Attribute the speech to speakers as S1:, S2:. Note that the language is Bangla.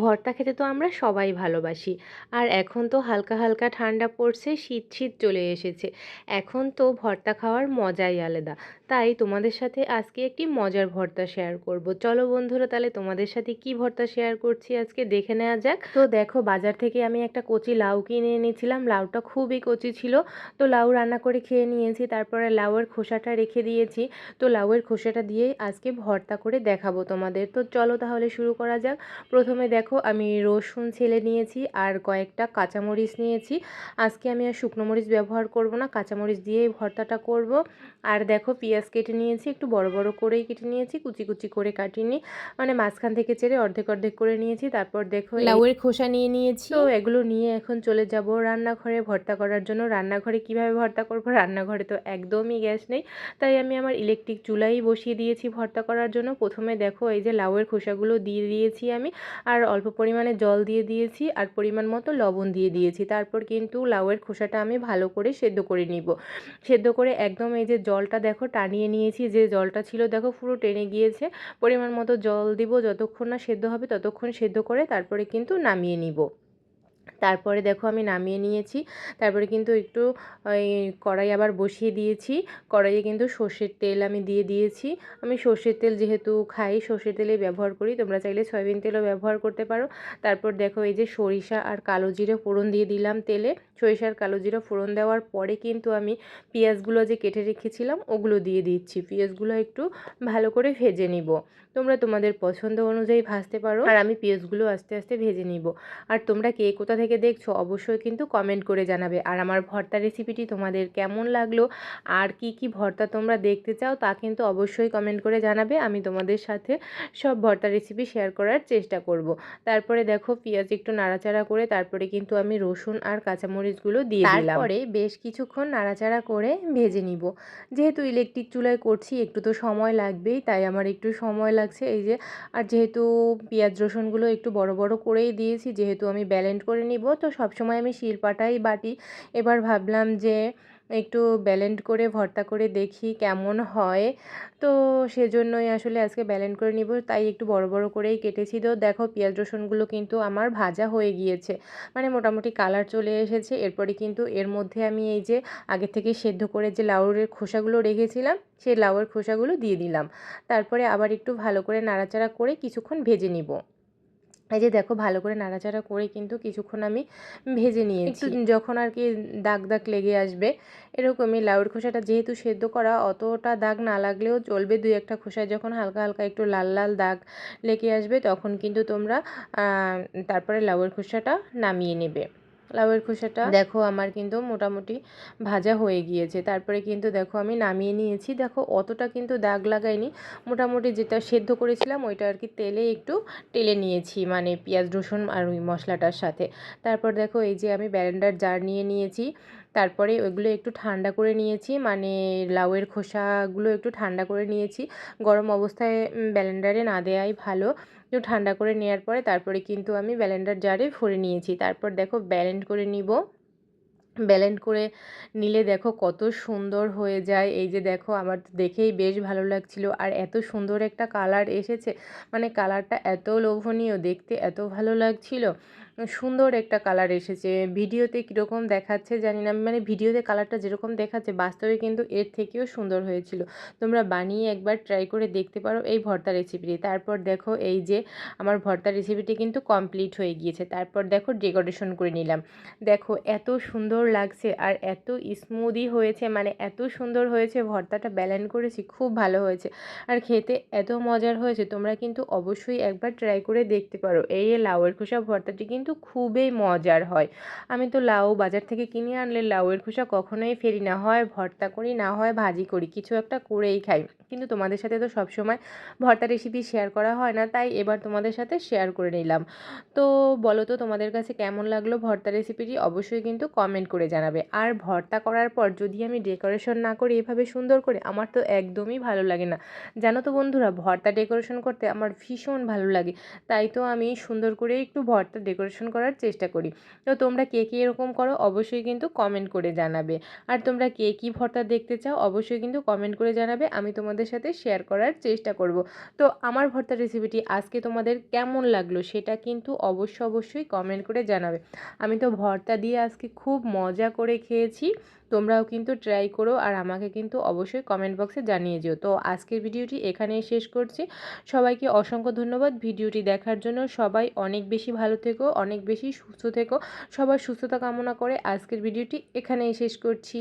S1: ভর্তা খেতে তো আমরা সবাই ভালোবাসি। আর এখন তো হালকা হালকা ঠান্ডা পড়ছে, শীত শীত চলে এসেছে। এখন তো ভর্তা খাওয়ার মজাই আলাদা। তাই তোমাদের সাথে আজকে একটি মজার ভর্তা শেয়ার করব। চলো বন্ধুরা, তাহলে তোমাদের সাথে কি ভর্তা শেয়ার করছি আজকে দেখে নেওয়া যাক। তো দেখো, বাজার থেকে আমি একটা কচি লাউ কিনে এনেছিলাম। লাউটা খুবই কচি ছিল। তো লাউ রান্না করে খেয়ে নিয়েছি। তারপরে লাউয়ের খোসাটা রেখে দিয়েছি। তো লাউয়ের খোসাটা দিয়েই আজকে ভর্তা করে দেখাবো তোমাদের। তো চলো তাহলে শুরু করা যাক। প্রথমে দেখো আমি রসুন ছেলে নিয়েছি আর কয়েকটা কাঁচামরিচ নিয়েছি। আজকে আমি আর শুকনো মরিচ ব্যবহার করব না কাঁচামরিচ দিয়েই ভর্তাটা করব। আর দেখো পেঁয়াজ কেটে নিয়েছি একটু বড় বড় করেই কেটে নিয়েছি কুচি কুচি করে কাটিনি। মানে মাঝখান থেকে চেড়ে অর্ধেক অর্ধেক করে নিয়েছি তারপর দেখো লাউয়ের খোসা নিয়ে নিয়েছি। তো এগুলো নিয়ে এখন চলে যাব রান্নাঘরে ভর্তা করার জন্য। রান্নাঘরে কীভাবে ভর্তা করব? রান্নাঘরে তো একদমই গ্যাস নেই। তাই আমি আমার ইলেকট্রিক চুলাই বসিয়ে দিয়েছি ভর্তা করার জন্য। প্রথমে দেখো এই যে লাউয়ের খোসাগুলো দিয়ে দিয়েছি আমি। আর অল্প পরিমাণে জল দিয়ে দিয়েছি আর পরিমাণ মতো লবণ দিয়ে দিয়েছি। তারপর কিন্তু লাউয়ের খোসাটা আমি ভালো করে সেদ্ধ করে নিব। সেদ্ধ করে একদম এই যে জলটা দেখো টানিয়ে নিয়েছি, যে জলটা ছিল দেখো পুরো টেনে গিয়েছে। পরিমাণ মতো জল দিব যতক্ষণ না সেদ্ধ হবে ততক্ষণ সেদ্ধ করে তারপরে কিন্তু নামিয়ে নিব। তারপরে দেখো আমি নামিয়ে নিয়েছি। তারপরে কিন্তু একটু, ওই কড়াই আবার বসিয়ে দিয়েছি। কড়াইয়ে কিন্তু সর্ষের তেল আমি দিয়ে দিয়েছি। আমি সর্ষের তেল যেহেতু খাই, সর্ষের তেলে ব্যবহার করি। তোমরা চাইলে সয়াবিন তেলও ব্যবহার করতে পারো। তারপর দেখো এই যে সরিষা আর কালো জিরে ফোড়ন দিয়ে দিলাম তেলে। সরিষা আর কালো জিরে ফোড়ন দেওয়ার পরে কিন্তু আমি পেঁয়াজগুলো যে কেটে রেখেছিলাম, ওগুলো দিয়ে দিচ্ছি। পেঁয়াজগুলো একটু ভালো করে ভেজে নিব। তোমরা তোমাদের পছন্দ অনুযায়ী ভাজতে পারো। আর আমি পেঁয়াজগুলো আস্তে আস্তে ভেজে নিব। আর তোমরা কে কোথা থেকে দেখছ অবশ্যই কিন্তু কমেন্ট করে জানাবে। আর আমার ভর্তা রেসিপিটি তোমাদের কেমন লাগল? আর কি কি ভর্তা তোমরা দেখতে চাও তা কিন্তু অবশ্যই কমেন্ট করে জানাবে। আমি তোমাদের সাথে সব ভর্তা রেসিপি শেয়ার করার চেষ্টা করব। তারপরে দেখো পেঁয়াজ একটু নাড়াচাড়া করে তারপরে কিন্তু আমি রসুন আর কাঁচামরিচগুলো দিয়ে দিলাম। তারপরে বেশ কিছুক্ষণ নাড়াচাড়া করে ভেজে নিব। যেহেতু ইলেকট্রিক চুলায় করছি, একটু তো সময় লাগবেই, তাই আমার একটু সময় লাগছে। এই যে, আর যেহেতু পেঁয়াজ রসুনগুলো একটু বড় বড় করেই দিয়েছি, যেহেতু আমি ব্যালেন্ড করে নিব। তো সবসময় আমি শিলপাটাই বাটি। এবার ভাবলাম যে একটু ব্যালেন্ড করে ভর্তা করে দেখি কেমন হয়। তো সেজন্যই আসলে আজকে ব্যালেন্ড করে নিব, তাই একটু বড় বড় করেই কেটেছি। তো দেখো পেঁয়াজ রসুনগুলো কিন্তু আমার ভাজা হয়ে গিয়েছে। মানে মোটামুটি কালার চলে এসেছে। এরপরে কিন্তু এর মধ্যে আমি এই যে আগে থেকে সেদ্ধ করে যে লাউরের খোসাগুলো রেখেছিলাম, সেই লাউয়ের খোসাগুলো দিয়ে দিলাম। তারপরে আবার একটু ভালো করে নাড়াচাড়া করে কিছুক্ষণ ভেজে নিব। এই যে দেখো ভালো করে নাড়াচাড়া করে কিন্তু কিছুক্ষণ আমি ভেজে নিয়েছি। একটু যখন আর কি দাগ দাগ লেগে আসবে এরকমই লাউয়ের খোসাটা যেহেতু সেদ্ধ করা অতটা দাগ না লাগলেও চলবে দুই একটা খোসায়। যখন হালকা হালকা একটু লাল লাল দাগ লেগে আসবে তখন কিন্তু তোমরা তারপরে লাউয়ের খোসাটা নামিয়ে নেবে। লাউয়ের খোসাটা। দেখো আমার কিন্তু মোটামুটি ভাজা হয়ে গিয়েছে। তারপরে কিন্তু দেখো আমি নামিয়ে নিয়েছি। দেখো অতটা কিন্তু দাগ লাগাইনি। মোটামুটি যেটা সেদ্ধ করেছিলাম ওইটা আর কি তেলে একটু টেলে নিয়েছি মানে পেঁয়াজ, রসুন আর ওই মশলাটার সাথে। তারপর দেখো এই যে আমি ব্যারেন্ডার জার নিয়ে নিয়েছি। তারপরে ওইগুলো একটু ঠান্ডা করে নিয়েছি মানে লাউয়ের খোসাগুলো একটু ঠান্ডা করে নিয়েছি। গরম অবস্থায় ব্যালেন্ডারে না দেওয়াই ভালো। একটু ঠান্ডা করে নেওয়ার পরে তারপরে কিন্তু আমি ব্যালেন্ডার জারে ভরে নিয়েছি। তারপর দেখো ব্যালেন্ড করে নিব। ব্যালেন্ড করে নিলে দেখো কত সুন্দর হয়ে যায়। এই যে দেখো আমার তো দেখেই বেশ ভালো লাগছিল। আর এত সুন্দর একটা কালার এসেছে। মানে কালারটা এত লোভনীয়, দেখতে এত ভালো লাগছিল। সুন্দর একটা কালার এসেছে। ভিডিওতে কীরকম দেখাচ্ছে জানি না। মানে ভিডিওতে কালারটা যেরকম দেখাচ্ছে, বাস্তবে কিন্তু এর থেকেও সুন্দর হয়েছিল। তোমরা বানিয়ে একবার ট্রাই করে দেখতে পারো এই ভর্তা রেসিপিটি তারপর দেখো এই যে আমার ভর্তা রেসিপিটি কিন্তু কমপ্লিট হয়ে গিয়েছে। তারপর দেখো ডেকোরেশন করে নিলাম। দেখো এত সুন্দর লাগছে আর এত স্মুদি হয়েছে মানে এত সুন্দর হয়েছে। ভর্তাটা ব্যালেন্স করেছি, খুব ভালো হয়েছে। আর খেতে এত মজার হয়েছে, তোমরা কিন্তু অবশ্যই একবার ট্রাই করে দেখতে পারো। এই লাউয়ের খোসা ভর্তাটি কিন্তু কিন্তু খুবই মজার হয়। আমি তো লাউ বাজার থেকে কিনে আনলে লাউয়ের খোসা কখনোই ফেরি না হয়, ভর্তা করি, না হয় ভাজি করি, কিছু একটা করেই খাই। কিন্তু তোমাদের সাথে তো সবসময় ভর্তা রেসিপি শেয়ার করা হয় না, তাই এবার তোমাদের সাথে শেয়ার করে নিলাম। তো বলো তো তোমাদের কাছে কেমন লাগল ভর্তা রেসিপিটি অবশ্যই কিন্তু কমেন্ট করে জানাবে। আর ভর্তা করার পর যদি আমি ডেকোরেশন না করি এভাবে সুন্দর করে, আমার তো একদমই ভালো লাগে না। জানো তো বন্ধুরা, ভর্তা ডেকোরেশন করতে আমার ভীষণ ভালো লাগে। তাই তো আমি সুন্দর করে একটু ভর্তা ডেকোরেশন পরিবেশন করার চেষ্টা করি। তো তোমরা কে কে এরকম করো অবশ্যই কিন্তু কমেন্ট করে জানাবে। আর তোমরা কে কী ভর্তা দেখতে চাও অবশ্যই কিন্তু কমেন্ট করে জানাবে, আমি তোমাদের সাথে শেয়ার করার চেষ্টা করব। তো আমার ভর্তা রেসিপিটি আজকে তোমাদের কেমন লাগল সেটা কিন্তু অবশ্য অবশ্যই কমেন্ট করে জানাবে। আমি তো ভর্তা দিয়ে আজকে খুব মজা করে খেয়েছি, তোমরাও কিন্তু ট্রাই করো আর আমাকে কিন্তু অবশ্যই কমেন্ট বক্সে জানিয়ে যেও তো আজকের ভিডিওটি এখানেই শেষ করছি। সবাইকে অসংখ্য ধন্যবাদ। ভিডিওটি দেখার জন্য সবাই অনেক বেশি ভালো থেকো অনেক বেশি সুস্থ থেকো সবার সুস্থতা কামনা করে আজকের ভিডিওটি এখানেই শেষ করছি।